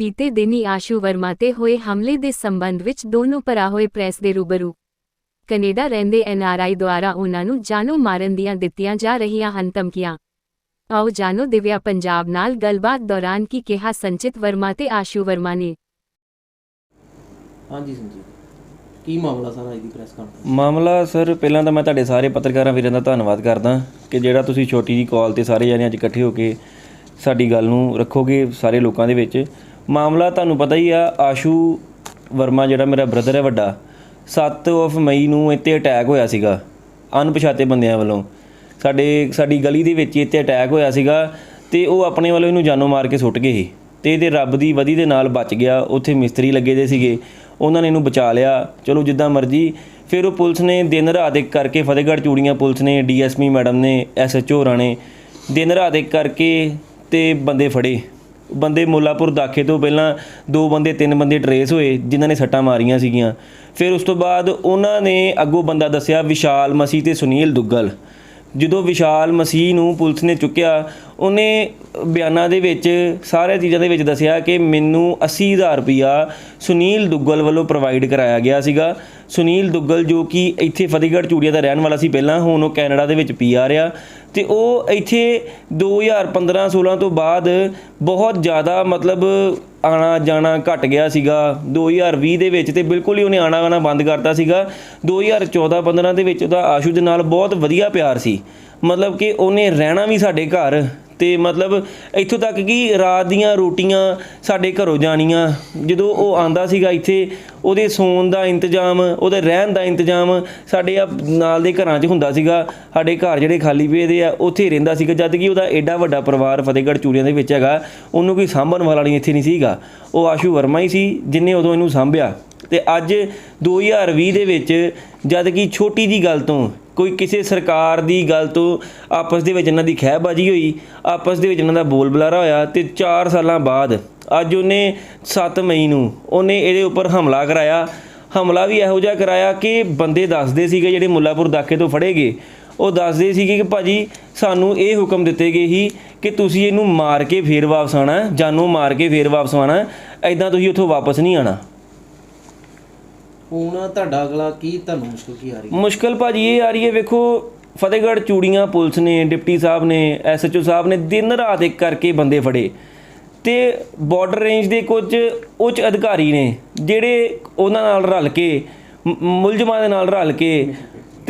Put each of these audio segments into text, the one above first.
ਬੀਤੇ ਦਿਨੀ ਆਸ਼ੂ ਵਰਮਾ ਤੇ ਹੋਏ ਹਮਲੇ ਦੇ ਸੰਬੰਧ ਵਿੱਚ ਦੋਨੋਂ ਭਰਾ ਹੋਏ ਪ੍ਰੈਸ ਦੇ ਰੂਬਰੂ। ਕੈਨੇਡਾ ਰਹਿੰਦੇ ਐਨਆਰਆਈ ਦੁਆਰਾ ਉਹਨਾਂ ਨੂੰ ਜਾਨੋਂ ਮਾਰਨ ਦੀਆਂ ਦਿੱਤੀਆਂ ਜਾ ਰਹੀਆਂ ਹਨ ਧਮਕੀਆਂ। ਆਓ ਜਾਨੋ ਦਿਵਿਆ ਪੰਜਾਬ ਨਾਲ ਗੱਲਬਾਤ ਦੌਰਾਨ ਕੀ ਕਿਹਾ ਸੰਚਿਤ ਵਰਮਾ ਤੇ ਆਸ਼ੂ ਵਰਮਾ ਨੇ। ਹਾਂਜੀ ਸੰਜੀਵ ਕੀ ਮਾਮਲਾ ਸਾਰਾ ਅੱਜ ਦੀ ਪ੍ਰੈਸ ਕਾਨਫਰੰਸ? ਮਾਮਲਾ ਸਰ ਪਹਿਲਾਂ ਤਾਂ ਮੈਂ ਤੁਹਾਡੇ ਸਾਰੇ ਪੱਤਰਕਾਰਾਂ ਵੀਰਾਂ ਦਾ ਧੰਨਵਾਦ ਕਰਦਾ ਕਿ ਜਿਹੜਾ ਤੁਸੀਂ ਛੋਟੀ ਜੀ ਕਾਲ ਤੇ ਸਾਰੇ ਜਣੇ ਅੱਜ ਇਕੱਠੇ ਹੋ ਕੇ ਸਾਡੀ ਗੱਲ ਨੂੰ ਰੱਖੋਗੇ ਸਾਰੇ ਲੋਕਾਂ ਦੇ ਵਿੱਚ। ਮਾਮਲਾ ਤੁਹਾਨੂੰ ਪਤਾ ਹੀ ਆ, ਆਸ਼ੂ ਵਰਮਾ ਜਿਹੜਾ ਮੇਰਾ ਬ੍ਰਦਰ ਹੈ ਵੱਡਾ 7 ਆਫ ਮਈ ਨੂੰ ਇੱਥੇ ਅਟੈਕ ਹੋਇਆ ਸੀਗਾ, ਅਣਪਛਾਤੇ ਬੰਦਿਆਂ ਵੱਲੋਂ। ਸਾਡੇ, ਸਾਡੀ ਗਲੀ ਦੇ ਵਿੱਚ ਹੀ ਇੱਥੇ ਅਟੈਕ ਹੋਇਆ ਸੀਗਾ ਤੇ ਉਹ ਆਪਣੇ ਵੱਲੋਂ ਇਹਨੂੰ ਜਾਨੋਂ ਮਾਰ ਕੇ ਸੁੱਟ ਗਏ ਸੀ। ਤੇ ਇਹਦੇ ਰੱਬ ਦੀ ਵਧੀ ਦੇ ਨਾਲ ਬਚ ਗਿਆ, ਉੱਥੇ ਮਿਸਤਰੀ ਲੱਗੇ ਦੇ ਸੀਗੇ, ਉਹਨਾਂ ਨੇ ਇਹਨੂੰ ਬਚਾ ਲਿਆ। ਚਲੋ ਜਿੱਦਾਂ ਮਰਜ਼ੀ, ਫਿਰ ਉਹ ਪੁਲਿਸ ਨੇ ਦਿਨ ਰਾਤ ਇੱਕ ਕਰਕੇ ਫਤਿਹਗੜ੍ਹ ਚੂੜੀਆਂ ਪੁਲਿਸ ਨੇ, ਡੀਐਸਪੀ ਮੈਡਮ ਨੇ, ਐਸਐਚਓ ਹੋਰਾਂ ਨੇ ਦਿਨ ਰਾਤ ਇੱਕ ਕਰਕੇ ਤੇ ਬੰਦੇ ਫੜੇ। ਬੰਦੇ ਮੋਲਾਪੁਰ ਦਾਖੇ ਤੋਂ ਪਹਿਲਾਂ ਦੋ ਬੰਦੇ, ਤਿੰਨ ਬੰਦੇ ਟਰੇਸ ਹੋਏ, ਜਿਨ੍ਹਾਂ ਨੇ ਸੱਟਾਂ ਮਾਰੀਆਂ ਸੀਗੀਆਂ। ਫਿਰ ਉਸ ਤੋਂ ਬਾਅਦ ਉਹਨਾਂ ਨੇ ਅੱਗੋਂ ਬੰਦਾ ਦੱਸਿਆ, ਵਿਸ਼ਾਲ ਮਸੀਹ ਤੇ ਸੁਨੀਲ ਦੁੱਗਲ। ਜਦੋਂ ਵਿਸ਼ਾਲ ਮਸੀਹ ਨੂੰ ਪੁਲਿਸ ਨੇ ਚੁੱਕਿਆ ਉਹਨੇ ਬਿਆਨਾਂ ਦੇ ਵਿੱਚ ਸਾਰੇ ਚੀਜ਼ਾਂ ਦੇ ਵਿੱਚ ਦੱਸਿਆ ਕਿ ਮੈਨੂੰ 80000 ਰੁਪਇਆ ਸੁਨੀਲ ਦੁੱਗਲ ਵੱਲੋਂ ਪ੍ਰੋਵਾਈਡ ਕਰਾਇਆ ਗਿਆ ਸੀਗਾ। ਸੁਨੀਲ ਦੁੱਗਲ ਜੋ ਕਿ ਇੱਥੇ ਫਤਿਹਗੜ੍ਹ ਚੂੜੀਆ ਦਾ ਰਹਿਣ ਵਾਲਾ ਸੀ ਪਹਿਲਾਂ, ਹੁਣ ਉਹ ਕੈਨੇਡਾ ਦੇ ਵਿੱਚ ਪੀ ਆ ਰਿਹਾ ਤੇ ਉਹ ਇੱਥੇ 2015 16 ਤੋਂ ਬਾਅਦ ਬਹੁਤ ਜ਼ਿਆਦਾ ਮਤਲਬ ਆਣਾ ਜਾਣਾ ਘਟ ਗਿਆ ਸੀਗਾ। 2020 ਦੇ ਵਿੱਚ ਤੇ ਬਿਲਕੁਲ ਹੀ ਉਹਨੇ ਆਣਾ ਆਣਾ ਬੰਦ ਕਰਤਾ ਸੀਗਾ। 2014 15 ਦੇ ਵਿੱਚ ਉਹਦਾ ਆਸ਼ੂ ਦੇ ਨਾਲ ਬਹੁਤ ਵਧੀਆ ਪਿਆਰ ਸੀ। ਮਤਲਬ ਕਿ ਉਹਨੇ ਰਹਿਣਾ ਵੀ ਸਾਡੇ ਘਰ ਤੇ ਮਤਲਬ ਇੱਥੋਂ ਤੱਕ ਕਿ ਰਾਤ ਦੀਆਂ ਰੋਟੀਆਂ ਸਾਡੇ ਘਰੋਂ ਜਾਣੀਆਂ। ਜਦੋਂ ਉਹ ਆਂਦਾ ਸੀਗਾ ਇੱਥੇ, ਉਹਦੇ ਸੌਣ ਦਾ ਇੰਤਜ਼ਾਮ, ਉਹਦੇ ਰਹਿਣ ਦਾ ਇੰਤਜ਼ਾਮ ਸਾਡੇ ਆ ਨਾਲ ਦੇ ਘਰਾਂ 'ਚ ਹੁੰਦਾ ਸੀਗਾ। ਸਾਡੇ ਘਰ ਜਿਹੜੇ ਖਾਲੀ ਪਏ ਦੇ ਆ, ਉੱਥੇ ਹੀ ਰਹਿੰਦਾ ਸੀਗਾ। ਜਦ ਕਿ ਉਹਦਾ ਐਡਾ ਵੱਡਾ ਪਰਿਵਾਰ ਫਤਿਹਗੜ੍ਹ ਚੂੜੀਆਂ ਦੇ ਵਿੱਚ ਹੈਗਾ, ਉਹਨੂੰ ਕੋਈ ਸਾਂਭਣ ਵਾਲਾ ਨਹੀਂ ਇੱਥੇ ਨਹੀਂ ਸੀਗਾ। ਉਹ ਆਸ਼ੂ ਵਰਮਾ ਹੀ ਸੀ, ਜਿਨੇ ਉਦੋਂ ਇਹਨੂੰ ਸਾਂਭਿਆ। ਤੇ ਅੱਜ 2020 ਦੇ ਵਿੱਚ ਜਦ ਕਿ ਛੋਟੀ ਜੀ ਗੱਲ ਤੋਂ ਕੋਈ ਕਿਸੇ ਸਰਕਾਰ ਦੀ ਗੱਲ ਤੋਂ ਆਪਸ ਦੇ ਵਿੱਚ ਇਹਨਾਂ ਦੀ ਖਹਿਬਾਜੀ ਹੋਈ, ਆਪਸ ਦੇ ਵਿੱਚ ਇਹਨਾਂ ਦਾ ਬੋਲ ਬੁਲਾਰਾ ਹੋਇਆ ਤੇ 4 ਸਾਲਾਂ ਬਾਅਦ ਅੱਜ ਉਹਨੇ 7 ਮਈ ਨੂੰ ਉਹਨੇ ਇਹਦੇ ਉੱਪਰ ਹਮਲਾ ਕਰਾਇਆ। ਹਮਲਾ ਵੀ ਇਹੋ ਜਿਹਾ ਕਰਾਇਆ ਕਿ ਬੰਦੇ ਦੱਸਦੇ ਸੀਗੇ ਜਿਹੜੇ ਮੁੱਲਾਪੁਰ ਦਾਕੇ ਤੋਂ ਫੜੇ ਗਏ ਉਹ ਦੱਸਦੇ ਸੀਗੇ ਕਿ ਭਾਜੀ ਸਾਨੂੰ ਇਹ ਹੁਕਮ ਦਿੱਤੇ ਗਏ ਸੀ ਕਿ ਤੁਸੀਂ ਇਹਨੂੰ ਮਾਰ ਕੇ ਫੇਰ ਵਾਪਸ ਆਣਾ ਜਾਨੋਂ ਮਾਰ ਕੇ ਫੇਰ ਵਾਪਸ ਆਣਾ ਐਦਾਂ ਤੁਸੀਂ ਉੱਥੋਂ ਵਾਪਸ ਨਹੀਂ ਆਣਾ ਹੁਣ ਤੁਹਾਡਾ ਅਗਲਾ ਕੀ ਤੁਹਾਨੂੰ ਮੁਸ਼ਕਲ ਕੀ ਆ ਰਹੀ ਹੈ? ਮੁਸ਼ਕਲ ਭਾਜੀ ਇਹ ਆ ਰਹੀ ਹੈ, ਵੇਖੋ, ਫਤਿਹਗੜ੍ਹ ਚੂੜੀਆਂ ਪੁਲਿਸ ਨੇ, ਡਿਪਟੀ ਸਾਹਿਬ ਨੇ, ਐਸਐਚਓ ਸਾਹਿਬ ਨੇ ਦਿਨ ਰਾਤ ਇੱਕ ਕਰਕੇ ਬੰਦੇ ਫੜੇ। ਤੇ ਬਾਰਡਰ ਰੇਂਜ ਦੇ ਕੁਝ ਉੱਚ ਅਧਿਕਾਰੀ ਨੇ, ਜਿਹੜੇ ਉਹਨਾਂ ਨਾਲ ਰਲ ਕੇ ਮੁਲਜ਼ਮਾਂ ਦੇ ਨਾਲ ਰਲ ਕੇ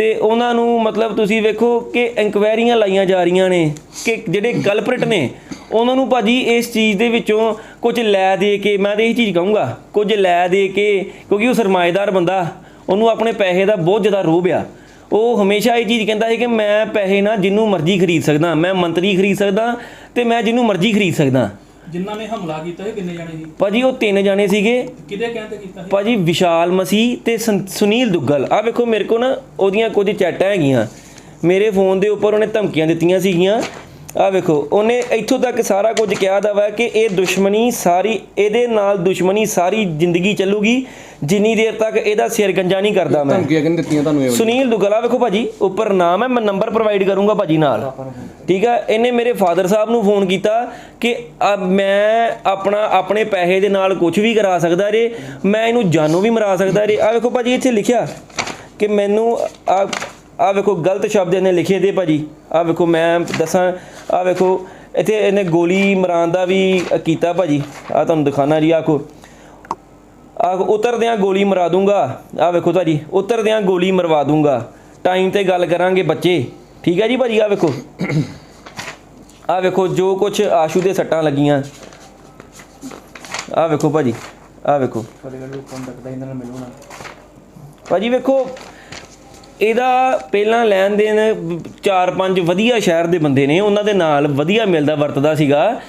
ਤੇ ਉਹਨਾਂ ਨੂੰ ਮਤਲਬ ਤੁਸੀਂ ਵੇਖੋ ਕਿ ਇਨਕੁਆਇਰੀਆਂ ਲਾਈਆਂ ਜਾ ਰਹੀਆਂ ਨੇ ਕਿ ਜਿਹੜੇ ਕਲਪ੍ਰਿਟ ਨੇ, ਉਹਨਾਂ ਨੂੰ ਭਾਜੀ ਇਸ ਚੀਜ਼ ਦੇ ਵਿੱਚੋਂ ਕੁਝ ਲੈ ਦੇ ਕੇ, ਮੈਂ ਤਾਂ ਇਹ ਚੀਜ਼ ਕਹੂੰਗਾ, ਕੁਝ ਲੈ ਦੇ ਕੇ, ਕਿਉਂਕਿ ਉਹ ਸਰਮਾਏਦਾਰ ਬੰਦਾ, ਉਹਨੂੰ ਆਪਣੇ ਪੈਸੇ ਦਾ ਬਹੁਤ ਜ਼ਿਆਦਾ ਰੋਹ ਆ ਉਹ ਹਮੇਸ਼ਾ ਇਹ ਚੀਜ਼ ਕਹਿੰਦਾ ਹੈ ਕਿ ਮੈਂ ਪੈਸੇ ਨਾ ਜਿੰਨੂੰ ਮਰਜ਼ੀ ਖਰੀਦ ਸਕਦਾ, ਮੈਂ ਮੰਤਰੀ ਖਰੀਦ ਸਕਦਾ ਤੇ ਮੈਂ ਜਿੰਨੂੰ ਮਰਜ਼ੀ ਖਰੀਦ ਸਕਦਾ। ਜਿਨ੍ਹਾਂ ਨੇ ਹਮਲਾ ਕੀਤਾ ਸੀ ਕਿੰਨੇ ਜਾਣੇ ਸੀ? ਭਾਜੀ ਉਹ ਤਿੰਨ ਜਾਣੇ ਸੀਗੇ। ਕਿਹਦੇ ਕਹਿਣ ਤੇ ਕੀਤਾ ਸੀ? ਭਾਜੀ ਵਿਸ਼ਾਲ ਮਸੀਹ ਤੇ ਸੰ- ਸੁਨੀਲ ਦੁੱਗਲ। ਆ ਵੇਖੋ ਮੇਰੇ ਕੋ ਨਾ ਉਹਦੀਆਂ ਕੁਝ ਚੈਟਾਂ ਹੈਗੀਆਂ। ਮੇਰੇ ਫੋਨ ਦੇ ਉੱਪਰ ਉਹਨੇ ਧਮਕੀਆਂ ਦਿੱਤੀਆਂ ਸੀਗੀਆਂ। ਆ ਵੇਖੋ ਉਹਨੇ ਇੱਥੋਂ ਤੱਕ ਸਾਰਾ ਕੁਝ ਕਿਹਾ ਦਾ ਵਾ ਕਿ ਇਹ ਦੁਸ਼ਮਣੀ ਸਾਰੀ ਇਹਦੇ ਨਾਲ ਦੁਸ਼ਮਣੀ ਸਾਰੀ ਜ਼ਿੰਦਗੀ ਚੱਲੂਗੀ ਜਿੰਨੀ ਦੇਰ ਤੱਕ ਇਹਦਾ ਸਿਰ ਗੰਜਾ ਨਹੀਂ ਕਰਦਾ ਮੈਂ। ਧਮਕੀਆਂ ਕਿਹਨੇ ਦਿੱਤੀਆਂ ਤੁਹਾਨੂੰ ਇਹ ਸੁਨੀਲ ਦੁਗਲਾ ਵੇਖੋ ਭਾਜੀ ਉੱਪਰ ਨਾਮ ਹੈ ਮੈਂ ਨੰਬਰ ਪ੍ਰੋਵਾਈਡ ਕਰੂੰਗਾ ਭਾਜੀ ਨਾਲ। ਠੀਕ ਹੈ ਇਹਨੇ ਮੇਰੇ ਫਾਦਰ ਸਾਹਿਬ ਨੂੰ ਫੋਨ ਕੀਤਾ ਕਿ ਮੈਂ ਆਪਣਾ ਆਪਣੇ ਪੈਸੇ ਦੇ ਨਾਲ ਕੁਝ ਵੀ ਕਰਾ ਸਕਦਾ ਰੇ ਮੈਂ ਇਹਨੂੰ ਜਾਨੋਂ ਵੀ ਮਰਾ ਸਕਦਾ ਰੇ ਆ ਵੇਖੋ ਭਾਜੀ ਇੱਥੇ ਲਿਖਿਆ ਕਿ ਮੈਨੂੰ ਆ ਆ ਵੇਖੋ ਗਲਤ ਸ਼ਬਦ ਇਹਨੇ ਲਿਖੇ ਦੇ ਭਾਜੀ। ਆ ਵੇਖੋ ਮੈਂ ਦੱਸਾਂ ਆ ਵੇਖੋ ਇੱਥੇ ਇਹਨੇ ਗੋਲੀ ਮਰਾਨ ਦਾ ਵੀ ਕੀਤਾ ਭਾਜੀ। ਆ ਤੁਹਾਨੂੰ ਦਿਖਾਣਾ ਜੀ ਆਖੋ ਆ ਉਤਰਦਿਆਂ ਗੋਲੀ ਮਰਾ ਦੂੰਗਾ। ਆ ਵੇਖੋ ਭਾਜੀ ਉਤਰਦਿਆਂ ਗੋਲੀ ਮਰਵਾ ਦੂੰਗਾ। ਟਾਈਮ ਤੇ ਗੱਲ ਕਰਾਂਗੇ ਬੱਚੇ। ਠੀਕ ਹੈ ਜੀ ਭਾਜੀ ਆ ਵੇਖੋ। ਆ ਵੇਖੋ ਜੋ ਕੁਛ ਆਸ਼ੂ ਦੇ ਸੱਟਾਂ ਲੱਗੀਆਂ। ਆ ਵੇਖੋ ਭਾਜੀ ਆ ਵੇਖੋ। ਭਾਜੀ ਵੇਖੋ ਇਹਦਾ ਪਹਿਲਾਂ ਲੈਣ ਦੇਣ ਚਾਰ ਪੰਜ ਵਧੀਆ ਸ਼ਹਿਰ ਦੇ ਬੰਦੇ ਨੇ, ਉਹਨਾਂ ਦੇ ਨਾਲ ਵਧੀਆ ਮਿਲਦਾ, ਵਰਤਦਾ ਸੀਗਾ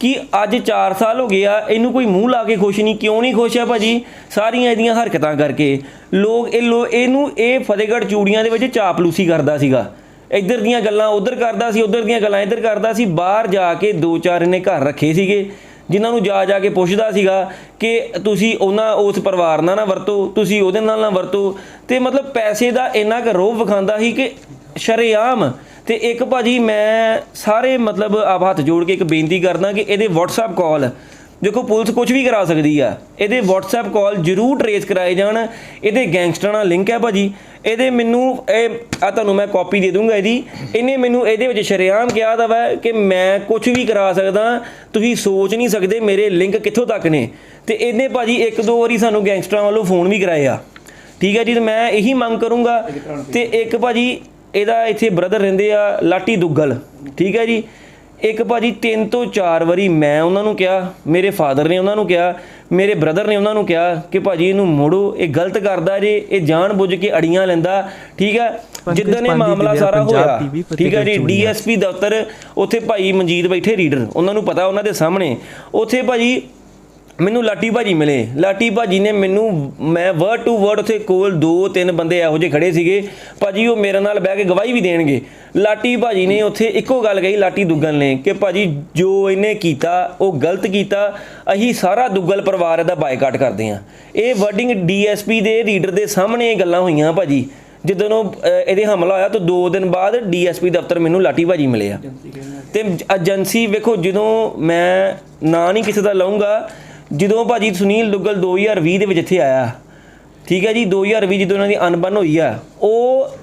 ਕਿ ਅੱਜ 4 ਸਾਲ ਹੋ ਗਏ ਆ, ਇਹਨੂੰ ਕੋਈ ਮੂੰਹ ਲਾ ਕੇ ਖੁਸ਼ ਨਹੀਂ, ਕਿਉਂ ਨਹੀਂ ਖੁਸ਼ ਆ ਭਾਜੀ? ਸਾਰੀਆਂ ਇਹਦੀਆਂ ਹਰਕਤਾਂ ਕਰਕੇ। ਲੋਕ ਇਹ ਲੋ, ਇਹਨੂੰ ਇਹ ਫਤਿਹਗੜ੍ਹ ਚੂੜੀਆਂ ਦੇ ਵਿੱਚ ਚਾਪਲੂਸੀ ਕਰਦਾ ਸੀਗਾ। ਇੱਧਰ ਦੀਆਂ ਗੱਲਾਂ ਉੱਧਰ ਕਰਦਾ ਸੀ, ਉੱਧਰ ਦੀਆਂ ਗੱਲਾਂ ਇੱਧਰ ਕਰਦਾ ਸੀ, ਬਾਹਰ ਜਾ ਕੇ ਦੋ ਚਾਰ ਇਹਨੇ ਘਰ ਰੱਖੇ ਸੀਗੇ। ਜਿਨ੍ਹਾਂ ਨੂੰ ਜਾ ਜਾ ਕੇ ਪੁੱਛਦਾ ਸੀਗਾ ਕਿ ਤੁਸੀਂ ਉਹਨਾਂ, ਉਸ ਪਰਿਵਾਰ ਨਾਲ ਨਾ ਵਰਤੋ, ਤੁਸੀਂ ਉਹਦੇ ਨਾਲ ਨਾ ਵਰਤੋ। ਤੇ ਮਤਲਬ ਪੈਸੇ ਦਾ ਇੰਨਾ ਕੁ ਰੋਹ ਵਿਖਾਉਂਦਾ ਸੀ ਕਿ ਸ਼ਰੇਆਮ। ਤੇ ਇੱਕ ਭਾਜੀ ਮੈਂ ਸਾਰੇ ਮਤਲਬ ਆਪ ਹੱਥ ਜੋੜ ਕੇ ਇੱਕ ਬੇਨਤੀ ਕਰਦਾ ਕਿ ਇਹਦੇ WhatsApp ਕਾਲ ਦੇਖੋ ਪੁਲਿਸ ਕੁਝ ਵੀ ਕਰਾ ਸਕਦੀ ਆ। ਇਹਦੇ WhatsApp ਕਾਲ ਜ਼ਰੂਰ ਟਰੇਸ ਕਰਾਏ ਜਾਣ। ਇਹਦੇ ਗੈਂਗਸਟਰਾਂ ਨਾਲ ਲਿੰਕ ਹੈ ਭਾਜੀ। ਇਹਦੇ ਮੈਨੂੰ ਇਹ ਆ ਤੁਹਾਨੂੰ ਮੈਂ ਕਾਪੀ ਦੇ ਦੂੰਗਾ ਇਹਦੀ। ਇਹਨੇ ਮੈਨੂੰ ਇਹਦੇ ਵਿੱਚ ਸ਼ਰੇਆਮ ਕਿਹਾ ਦਾ ਵਾ ਕਿ ਮੈਂ ਕੁਝ ਵੀ ਕਰਾ ਸਕਦਾ। ਤੁਸੀਂ ਸੋਚ ਨਹੀਂ ਸਕਦੇ ਮੇਰੇ ਲਿੰਕ ਕਿੱਥੋਂ ਤੱਕ ਨੇ। ਤੇ ਇਹਨੇ ਭਾਜੀ ਇੱਕ ਦੋ ਵਾਰੀ ਸਾਨੂੰ ਗੈਂਗਸਟਰਾਂ ਵੱਲੋਂ ਫੋਨ ਵੀ ਕਰਾਏ ਆ। ਠੀਕ ਹੈ ਜੀ ਤੇ ਮੈਂ ਇਹੀ ਮੰਗ ਕਰੂੰਗਾ। ਤੇ ਇੱਕ ਭਾਜੀ ਇਹਦਾ ਇੱਥੇ ਬ੍ਰਦਰ ਰਹਿੰਦੇ ਆ ਲਾਟੀ ਦੁੱਗਲ। ਠੀਕ ਹੈ ਜੀ। ਇੱਕ ਭਾਜੀ ਤਿੰਨ ਤੋਂ ਚਾਰ ਵਾਰੀ ਮੈਂ ਉਹਨਾਂ ਨੂੰ ਕਿਹਾ ਮੇਰੇ ਫਾਦਰ ਨੇ ਉਹਨਾਂ ਨੂੰ ਕਿਹਾ ਮੇਰੇ ਬ੍ਰਦਰ ਨੇ ਉਹਨਾਂ ਨੂੰ ਕਿਹਾ ਕਿ ਭਾਜੀ ਇਹਨੂੰ ਮੋੜੋ ਇਹ ਗਲਤ ਕਰਦਾ ਜੇ ਇਹ ਜਾਣ ਬੁੱਝ ਕੇ ਅੜੀਆਂ ਲੈਂਦਾ ਠੀਕ ਹੈ? ਜਿੱਦਣ ਇਹ ਮਾਮਲਾ ਸਾਰਾ ਹੋਇਆ ਠੀਕ ਹੈ ਜੀ ਡੀਐਸਪੀ ਦਫ਼ਤਰ ਉੱਥੇ ਭਾਈ ਮਨਜੀਤ ਬੈਠੇ ਰੀਡਰ ਉਹਨਾਂ ਨੂੰ ਪਤਾ ਉਹਨਾਂ ਦੇ ਸਾਹਮਣੇ ਉੱਥੇ ਭਾਜੀ ਮੈਨੂੰ ਲਾਟੀ ਭਾਜੀ ਮਿਲੇ। ਲਾਟੀ ਭਾਜੀ ਨੇ ਮੈਨੂੰ, ਮੈਂ ਵਰਡ ਟੂ ਵਰਡ ਉੱਥੇ ਕੋਲ ਦੋ, ਤਿੰਨ ਬੰਦੇ ਇਹੋ ਜਿਹੇ ਖੜੇ ਸੀਗੇ। ਭਾਜੀ ਉਹ ਮੇਰੇ ਨਾਲ ਬਹਿ ਕੇ ਗਵਾਹੀ ਵੀ ਦੇਣਗੇ। ਲਾਟੀ ਭਾਜੀ ਨੇ ਉੱਥੇ ਇੱਕੋ ਗੱਲ ਕਹੀ ਲਾਟੀ ਦੁੱਗਲ ਨੇ, ਕਿ ਭਾਜੀ ਜੋ ਇਹਨੇ ਕੀਤਾ, ਉਹ ਗਲਤ ਕੀਤਾ, ਅਸੀਂ ਸਾਰਾ ਦੁੱਗਲ ਪਰਿਵਾਰ ਇਹਦਾ ਬਾਈਕਾਟ ਕਰਦੇ ਹਾਂ। ਇਹ ਵਰਡਿੰਗ ਡੀਐਸਪੀ ਦੇ ਰੀਡਰ ਦੇ ਸਾਹਮਣੇ ਇਹ ਗੱਲਾਂ ਹੋਈਆਂ ਭਾਜੀ। ਜਦੋਂ ਉਹ ਇਹਦੇ ਹਮਲਾ ਹੋਇਆ ਤਾਂ 2 ਦਿਨ ਬਾਅਦ ਡੀਐਸਪੀ ਦਫ਼ਤਰ ਮੈਨੂੰ ਲਾਟੀ ਭਾਜੀ ਮਿਲੇ ਆ। ਤੇ ਏਜੰਸੀ ਵੇਖੋ, ਜਦੋਂ ਮੈਂ ਨਾਂ ਨਹੀਂ ਕਿਸੇ ਦਾ ਲਵਾਂਗਾ ਜਦੋਂ ਭਾਜੀ ਸੁਨੀਲ ਦੁੱਗਲ 2020 ਦੇ ਵਿੱਚ ਇੱਥੇ ਆਇਆ, ਠੀਕ ਹੈ ਜੀ 2020 ਜਦੋਂ ਉਹਨਾਂ ਦੀ ਅਨਬਨ ਹੋਈ ਆ, ਉਹ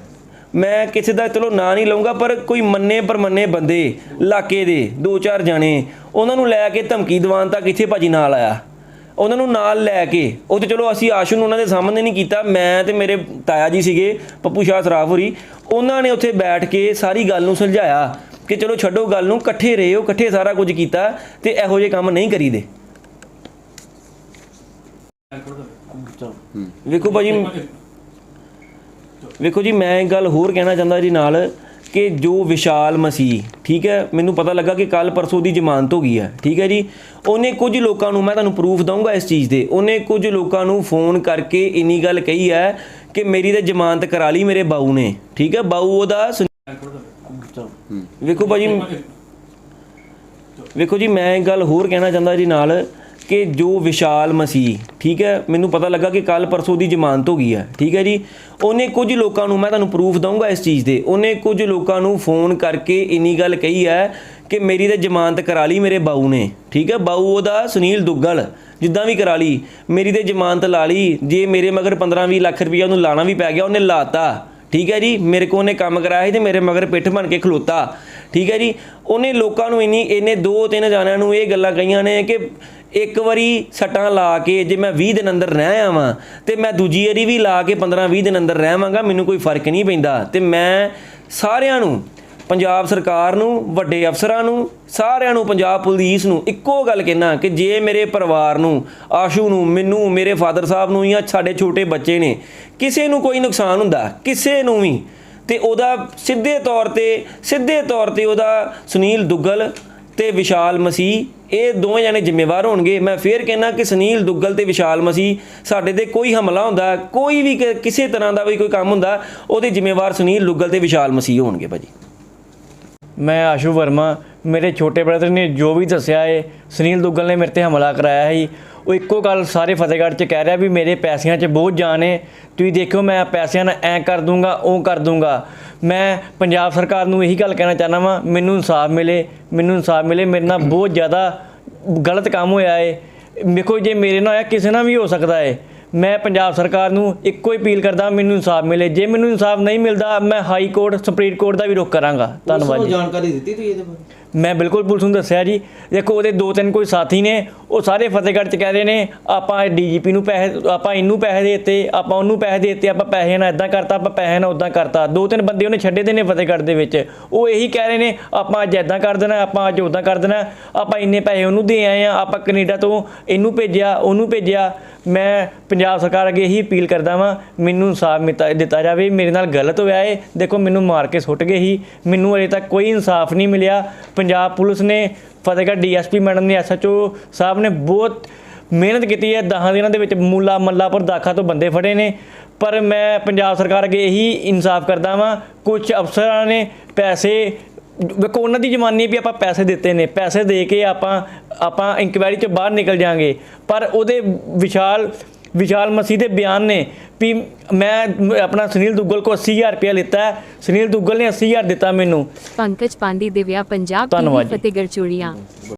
ਮੈਂ ਕਿਸੇ ਦਾ ਚਲੋ ਨਾਂ ਨਹੀਂ ਲਵਾਂਗਾ ਪਰ ਕੋਈ ਮੰਨੇ ਪਰਮੰਨੇ ਬੰਦੇ, ਇਲਾਕੇ ਦੇ ਦੋ ਚਾਰ ਜਾਣੇ, ਉਹਨਾਂ ਨੂੰ ਲੈ ਕੇ ਧਮਕੀ ਦੀਵਾਨ ਤੱਕ ਇੱਥੇ ਭਾਜੀ ਨਾਲ ਆਇਆ। ਉਹਨਾਂ ਨੂੰ ਨਾਲ ਲੈ ਕੇ, ਉਹ ਤੇ ਚਲੋ ਅਸੀਂ ਆਸ਼ੂ ਨੂੰ ਉਹਨਾਂ ਦੇ ਸਾਹਮਣੇ ਨਹੀਂ ਕੀਤਾ, ਮੈਂ ਤੇ ਮੇਰੇ ਤਾਇਆ ਜੀ ਸੀਗੇ, ਪੱਪੂ ਸ਼ਾਹ ਸਰਾਫ ਸਰਾਫੁਰੀ ਉਹਨਾਂ ਨੇ ਉੱਥੇ ਬੈਠ ਕੇ ਸਾਰੀ ਗੱਲ ਨੂੰ ਸੁਲਝਾਇਆ ਕਿ ਚਲੋ ਛੱਡੋ ਗੱਲ ਨੂੰ, ਇਕੱਠੇ ਰਹੇ ਹੋ ਇਕੱਠੇ ਸਾਰਾ ਕੁਝ ਕੀਤਾ ਤੇ ਇਹੋ ਜਿਹੇ ਕੰਮ ਨਹੀਂ ਕਰੀਦੇ। ਚਲੋ ਵੇਖੋ ਭਾਜੀ ਵੇਖੋ ਜੀ ਮੈਂ ਇੱਕ ਗੱਲ ਹੋਰ ਕਹਿਣਾ ਚਾਹੁੰਦਾ ਜੀ ਨਾਲ ਕਿ ਜੋ ਵਿਸ਼ਾਲ ਮਸੀਹ ਠੀਕ ਹੈ ਮੈਨੂੰ ਪਤਾ ਲੱਗਾ ਕਿ ਕੱਲ ਪਰਸੋਂ ਦੀ ਜ਼ਮਾਨਤ ਹੋ ਗਈ ਹੈ ਠੀਕ ਹੈ ਜੀ। ਉਹਨੇ ਕੁਝ ਲੋਕਾਂ ਨੂੰ ਮੈਂ ਤੁਹਾਨੂੰ ਪ੍ਰੂਫ ਦਊਂਗਾ ਇਸ ਚੀਜ਼ ਦੇ ਉਹਨੇ ਕੁਝ ਲੋਕਾਂ ਨੂੰ ਫੋਨ ਕਰਕੇ ਇੰਨੀ ਗੱਲ ਕਹੀ ਹੈ ਕਿ ਮੇਰੀ ਤੇ ਜ਼ਮਾਨਤ ਕਰਾ ਲਈ ਮੇਰੇ ਬਾਊ ਨੇ ਠੀਕ ਹੈ ਬਾਊ ਉਹਦਾ ਵੇਖੋ ਭਾਜੀ ਵੇਖੋ ਜੀ ਮੈਂ ਇੱਕ ਗੱਲ ਹੋਰ ਕਹਿਣਾ ਚਾਹੁੰਦਾ ਜੀ ਨਾਲ ਕਿ ਜੋ ਵਿਸ਼ਾਲ ਮਸੀਹ, ਠੀਕ ਹੈ, ਮੈਨੂੰ ਪਤਾ ਲੱਗਾ ਕਿ ਕੱਲ ਪਰਸੋਂ ਦੀ ਜ਼ਮਾਨਤ ਹੋ ਗਈ ਹੈ, ਠੀਕ ਹੈ ਜੀ। ਉਹਨੇ ਕੁਝ ਲੋਕਾਂ ਨੂੰ, ਮੈਂ ਤੁਹਾਨੂੰ ਪ੍ਰੂਫ ਦਊਂਗਾ ਇਸ ਚੀਜ਼ ਦੇ, ਉਹਨੇ ਕੁਝ ਲੋਕਾਂ ਨੂੰ ਫੋਨ ਕਰਕੇ ਇੰਨੀ ਗੱਲ ਕਹੀ ਹੈ ਕਿ ਮੇਰੀ ਤੇ ਜ਼ਮਾਨਤ ਕਰਾ ਲਈ ਮੇਰੇ ਬਾਊ ਨੇ, ਠੀਕ ਹੈ। ਬਾਊ ਉਹਦਾ ਸੁਨੀਲ ਦੁੱਗਲ, ਜਿੱਦਾਂ ਵੀ ਕਰਾ ਲਈ, ਮੇਰੀ ਤੇ ਜ਼ਮਾਨਤ ਲਾ ਲਈ, ਜੇ ਮੇਰੇ ਮਗਰ 15-20 ਲੱਖ ਰੁਪਈਆ ਉਹਨੂੰ ਲਾਣਾ ਵੀ ਪੈ ਗਿਆ, ਉਹਨੇ ਲਾਤਾ, ਠੀਕ ਹੈ ਜੀ। ਮੇਰੇ ਕੋਲ ਉਹਨੇ ਕੰਮ ਕਰਾਇਆ ਸੀ ਤੇ ਮੇਰੇ ਮਗਰ ਪਿੱਠ ਬਣ ਕੇ ਖਲੋਤਾ। ਠੀਕ ਹੈ ਜੀ? ਉਹਨੇ ਲੋਕਾਂ ਨੂੰ ਇੰਨੀ, ਇਹਨੇ ਦੋ ਤਿੰਨ ਜਾਣਿਆਂ ਨੂੰ ਇਹ ਗੱਲਾਂ ਕਹੀਆਂ ਨੇ ਕਿ ਇੱਕ ਵਾਰੀ ਸੱਟਾਂ ਲਾ ਕੇ ਜੇ ਮੈਂ 20 ਦਿਨ ਅੰਦਰ ਰਹਿ ਆਵਾਂ ਤੇ ਮੈਂ ਦੂਜੀ ਵਾਰੀ ਵੀ ਲਾ ਕੇ 15 20 ਦਿਨ ਅੰਦਰ ਰਹਿਵਾਂਗਾ, ਮੈਨੂੰ ਕੋਈ ਫ਼ਰਕ ਨਹੀਂ ਪੈਂਦਾ। ਤੇ ਮੈਂ ਸਾਰਿਆਂ ਨੂੰ, ਪੰਜਾਬ ਸਰਕਾਰ ਨੂੰ, ਵੱਡੇ ਅਫਸਰਾਂ ਨੂੰ, ਸਾਰਿਆਂ ਨੂੰ, ਪੰਜਾਬ ਪੁਲਿਸ ਨੂੰ ਇੱਕੋ ਗੱਲ ਕਹਿਣਾ ਕਿ ਜੇ ਮੇਰੇ ਪਰਿਵਾਰ ਨੂੰ, ਆਸ਼ੂ ਨੂੰ, ਮੈਨੂੰ, ਮੇਰੇ ਫਾਦਰ ਸਾਹਿਬ ਨੂੰ ਜਾਂ ਸਾਡੇ ਛੋਟੇ ਬੱਚੇ ਨੇ ਕਿਸੇ ਨੂੰ ਕੋਈ ਨੁਕਸਾਨ ਹੁੰਦਾ, ਕਿਸੇ ਨੂੰ ਵੀ ਤੇ ਉਹਦਾ ਸਿੱਧੇ ਤੌਰ ਤੇ, ਸਿੱਧੇ ਤੌਰ ਤੇ ਉਹਦਾ ਸੁਨੀਲ ਦੁੱਗਲ ਤੇ ਵਿਸ਼ਾਲ ਮਸੀਹ, ਇਹ ਦੋਵੇਂ ਜਣੇ ਜ਼ਿੰਮੇਵਾਰ ਹੋਣਗੇ। ਮੈਂ ਫੇਰ ਕਹਿਣਾ ਕਿ ਸੁਨੀਲ ਦੁੱਗਲ ਤੇ ਵਿਸ਼ਾਲ ਮਸੀਹ, ਸਾਡੇ ਤੇ ਕੋਈ ਹਮਲਾ ਹੁੰਦਾ, ਕੋਈ ਵੀ ਕਿਸੇ ਤਰ੍ਹਾਂ ਦਾ ਵੀ ਕੋਈ ਕੰਮ ਹੁੰਦਾ, ਉਹਦੇ ਜ਼ਿੰਮੇਵਾਰ ਸੁਨੀਲ ਦੁੱਗਲ ਤੇ ਵਿਸ਼ਾਲ ਮਸੀਹ ਹੋਣਗੇ ਭਾਜੀ। ਮੈਂ ਆਸ਼ੂ ਵਰਮਾ, ਮੇਰੇ ਛੋਟੇ ਬ੍ਰਦਰ ਨੇ ਜੋ ਵੀ ਦੱਸਿਆ ਏ, ਸੁਨੀਲ ਦੁੱਗਲ ਨੇ ਮੇਰੇ ਤੇ ਹਮਲਾ ਕਰਾਇਆ ਸੀ। ਉਹ ਇੱਕੋ ਗੱਲ ਸਾਰੇ ਫਤਿਹਗੜ੍ਹ 'ਚ ਕਹਿ ਰਿਹਾ ਵੀ ਮੇਰੇ ਪੈਸਿਆਂ 'ਚ ਬਹੁਤ ਜਾਨ ਏ। ਤੁਸੀਂ ਦੇਖਿਓ ਮੈਂ ਪੈਸਿਆਂ ਨਾਲ ਐ ਕਰ ਦੂੰਗਾ ਉਹ ਕਰ ਦੂੰਗਾ। ਮੈਂ ਪੰਜਾਬ ਸਰਕਾਰ ਨੂੰ ਇਹੀ ਗੱਲ ਕਹਿਣਾ ਚਾਹਨਾ ਵਾਂ ਮੈਨੂੰ ਇਨਸਾਫ ਮਿਲੇ ਮੈਨੂੰ ਇਨਸਾਫ ਮਿਲੇ ਮੇਰੇ ਨਾਲ ਬਹੁਤ ਜ਼ਿਆਦਾ ਗਲਤ ਕੰਮ ਹੋਇਆ ਏ। ਵੇਖੋ ਜੇ ਮੇਰੇ ਨਾਲ ਹੋਇਆ ਕਿਸੇ ਨਾਲ ਵੀ ਹੋ ਸਕਦਾ ਏ। ਮੈਂ ਪੰਜਾਬ ਸਰਕਾਰ ਨੂੰ ਇੱਕੋ ਹੀ ਅਪੀਲ ਕਰਦਾ ਮੈਨੂੰ ਇਨਸਾਫ ਮਿਲੇ। ਜੇ ਮੈਨੂੰ ਇਨਸਾਫ ਨਹੀਂ ਮਿਲਦਾ ਮੈਂ ਹਾਈ ਕੋਰਟ ਸੁਪਰੀਮ ਕੋਰਟ ਦਾ ਵੀ ਰੁਖ ਕਰਾਂਗਾ। ਧੰਨਵਾਦ ਜੀ। ਜਾਣਕਾਰੀ ਦਿੱਤੀ ਤੁਸੀਂ ਇਹਦੇ ਬਾਰੇ? ਮੈਂ ਬਿਲਕੁਲ ਪੁਲਿਸ ਨੂੰ ਦੱਸਿਆ ਜੀ। ਦੇਖੋ, ਉਹਦੇ ਦੋ ਤਿੰਨ ਕੋਈ ਸਾਥੀ ਨੇ, ਉਹ ਸਾਰੇ ਫਤਿਹਗੜ੍ਹ ਚ ਕਹਿ ਰਹੇ ਨੇ, ਆਪਾਂ ਡੀਜੀਪੀ ਨੂੰ ਪੈਸੇ, ਆਪਾਂ ਇਹਨੂੰ ਪੈਸੇ ਦੇਤੇ, ਆਪਾਂ ਉਹਨੂੰ ਪੈਸੇ ਦੇ ਦਿੱਤੇ, ਆਪਾਂ ਪੈਸੇ ਨਾਲ ਇਦਾਂ ਕਰਤਾ, ਆਪਾਂ ਪੈਸੇ ਨਾਲ ਉਦਾਂ ਕਰਤਾ। ਦੋ ਤਿੰਨ ਬੰਦੇ ਉਹਨੇ ਛੱਡੇ ਦੇ ਨੇ ਫਤਿਹਗੜ੍ਹ ਦੇ ਵਿੱਚ। ਉਹ ਇਹੀ ਕਹਿ ਰਹੇ ਨੇ, ਆਪਾਂ ਅੱਜ ਇਦਾਂ ਕਰ ਦੇਣਾ, ਆਪਾਂ ਅੱਜ ਉਦਾਂ ਕਰ ਦੇਣਾ, ਆਪਾਂ ਇੰਨੇ ਪੈਸੇ ਉਹਨੂੰ ਦੇ ਆਏ ਆ, ਆਪਾਂ ਕੈਨੇਡਾ ਤੋਂ ਇਹਨੂੰ ਭੇਜਿਆ, ਉਹਨੂੰ ਭੇਜਿਆ। ਮੈਂ ਪੰਜਾਬ ਸਰਕਾਰ ਅੱਗੇ ਇਹੀ ਅਪੀਲ ਕਰਦਾ ਵਾਂ, ਮੈਨੂੰ ਇਨਸਾਫ ਮਿਤਾ, ਦਿੱਤਾ ਜਾਵੇ, ਮੇਰੇ ਨਾਲ ਗਲਤ ਹੋਇਆ ਏ, ਦੇਖੋ, ਮੈਨੂੰ ਮਾਰ ਕੇ ਸੁੱਟ ਗਏ ਸੀ, ਮੈਨੂੰ ਅਜੇ ਤੱਕ ਕੋਈ ਇਨਸਾਫ ਨਹੀਂ ਮਿਲਿਆ। ਪੰਜਾਬ ਪੁਲਿਸ ਨੇ ਫਤਿਹਗੜ੍ਹ ਡੀਐਸਪੀ ਮੈਡਮ ਨੇ ਐਸਐਚਓ ਸਾਹਿਬ ਨੇ ਬਹੁਤ ਮਿਹਨਤ ਕੀਤੀ ਹੈ। 10 ਦਿਨਾਂ ਦੇ ਵਿੱਚ ਮੂਲਾ ਮੱਲਾਪੁਰ ਦਾਖਾ ਤੋਂ ਬੰਦੇ ਫੜੇ ਨੇ। ਪਰ ਮੈਂ ਪੰਜਾਬ ਸਰਕਾਰ ਅੱਗੇ ਇਹੀ ਇਨਸਾਫ ਕਰਦਾ ਵਾਂ ਕੁਝ ਅਫਸਰਾਂ ਨੇ ਪੈਸੇ, ਵੇਖੋ ਉਹਨਾਂ ਦੀ ਜਮਾਨੀ ਵੀ ਆਪਾਂ ਪੈਸੇ ਦਿੱਤੇ ਨੇ। ਪੈਸੇ ਦੇ ਕੇ ਆਪਾਂ ਆਪਾਂ ਇਨਕੁਆਇਰੀ ਚ ਬਾਹਰ ਨਿਕਲ ਜਾਾਂਗੇ। ਪਰ ਉਹਦੇ ਵਿਸ਼ਾਲ ਵਿਸ਼ਾਲ ਮਸੀਹ ਦੇ ਬਿਆਨ ਨੇ। ਵੀ ਮੈਂ ਆਪਣਾ ਸੁਨੀਲ ਦੁੱਗਲ ਕੋ 80000 ਰੁਪਇਆ ਲਿੱਤਾ ਸੁਨੀਲ ਦੁੱਗਲ ਨੇ 80000 ਦਿੱਤਾ ਮੈਨੂੰ। ਪੰਕਜ ਪਾਂਡੀ ਦਿਵਿਆ ਪੰਜਾਬ ਧੰਨਵਾਦ ਜੀ। ਫਤਿਹਗੜ੍ਹ ਚੂੜੀਆਂ।